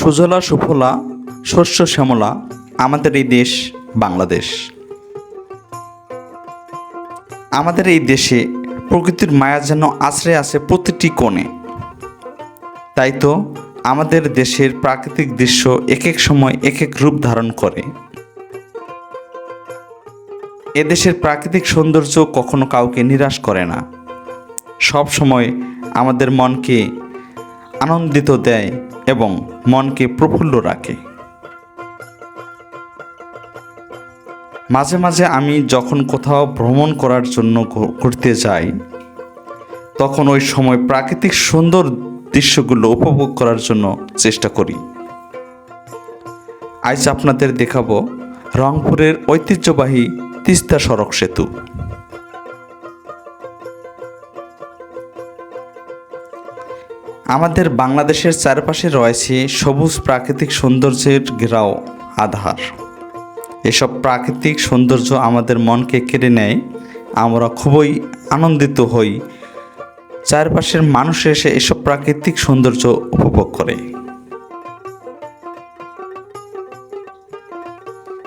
সুজলা, সুফলা, শস্য, শ্যামলা, আমাদের এই দেশ বাংলাদেশ। আমাদের এই দেশে প্রকৃতির মায়া যেন আশ্রয় আছে প্রতিটি কোণে। তাই তো আমাদের দেশের প্রাকৃতিক দৃশ্য এক এক সময় এক এক রূপ ধারণ করে। এদেশের প্রাকৃতিক সৌন্দর্য কখনো কাউকে নিরাশ করে না। সব সময় আমাদের মনকে আনন্দিত দেয় এবং মনকে প্রফুল্ল রাখে। মাঝে মাঝে আমি যখন কোথাও ভ্রমণ করার জন্য ঘুরতে যাই, তখন ওই সময় প্রাকৃতিক সুন্দর দৃশ্যগুলো উপভোগ করার জন্য চেষ্টা করি। আজ আপনাদের দেখাবো রংপুরের ঐতিহ্যবাহী তিস্তা সড়ক সেতু। আমাদের বাংলাদেশের চারপাশে রয়েছে সবুজ প্রাকৃতিক সৌন্দর্যের ঘেরাও, আধার। এসব প্রাকৃতিক সৌন্দর্য আমাদের মনকে কেড়ে নেয়। আমরা খুবই আনন্দিত হই। চারপাশের মানুষ এসে এসব প্রাকৃতিক সৌন্দর্য উপভোগ করে।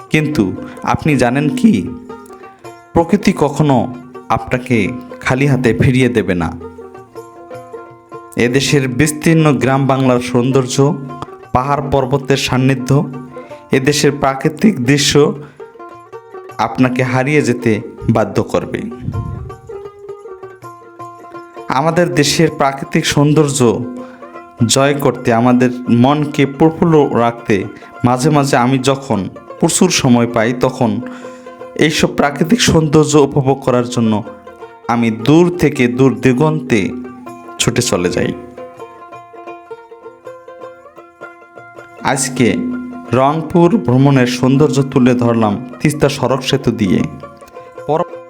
কিন্তু আপনি জানেন কি? প্রকৃতি কখনো আপনাকে খালি হাতে ফিরিয়ে দেবে না। এদেশের বিস্তীর্ণ গ্রাম বাংলার সৌন্দর্য, পাহাড় পর্বতের সান্নিধ্য, এদেশের প্রাকৃতিক দৃশ্য আপনাকে হারিয়ে যেতে বাধ্য করবে। আমাদের দেশের প্রাকৃতিক সৌন্দর্য জয় করতে, আমাদের মনকে প্রফুল্ল রাখতে মাঝে মাঝে আমি যখন প্রচুর সময় পাই, তখন এইসব প্রাকৃতিক সৌন্দর্য উপভোগ করার জন্য আমি দূর থেকে দূর দিগন্তে ছুটে চলে যাই। আজকে রংপুর ভ্রমণের সৌন্দর্য তুলে ধরলাম তিস্তা সড়ক সেতু দিয়ে। পর-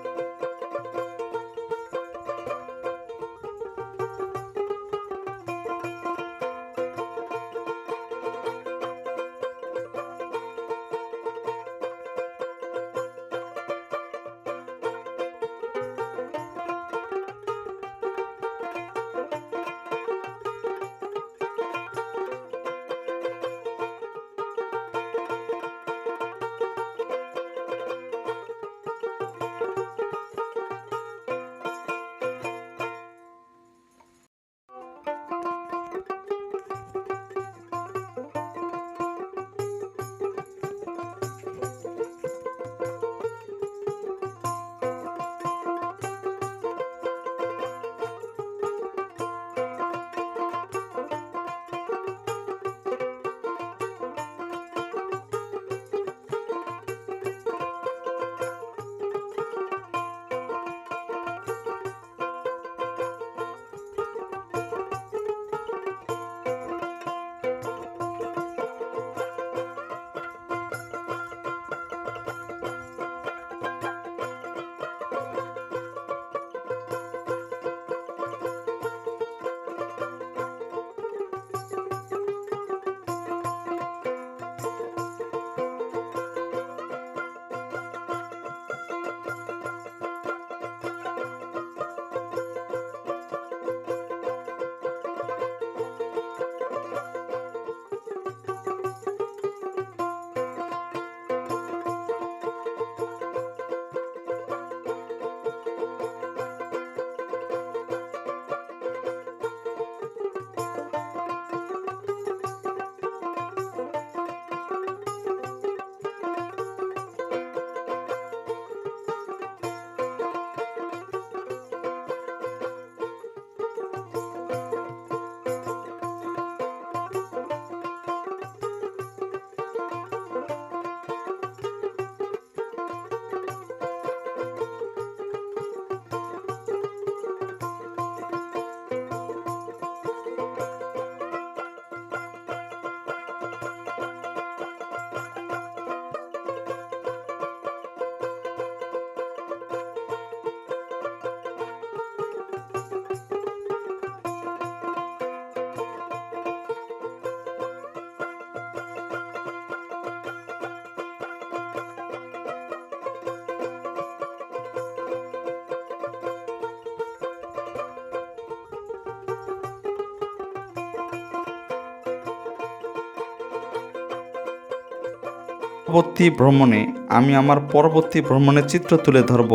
পরবর্তী ভ্রমণে আমি আমার পরবর্তী ভ্রমণের চিত্র তুলে ধরব।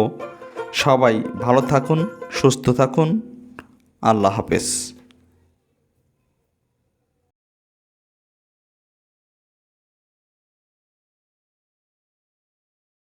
সবাই ভালো থাকুন, সুস্থ থাকুন। আল্লাহ হাফেজ।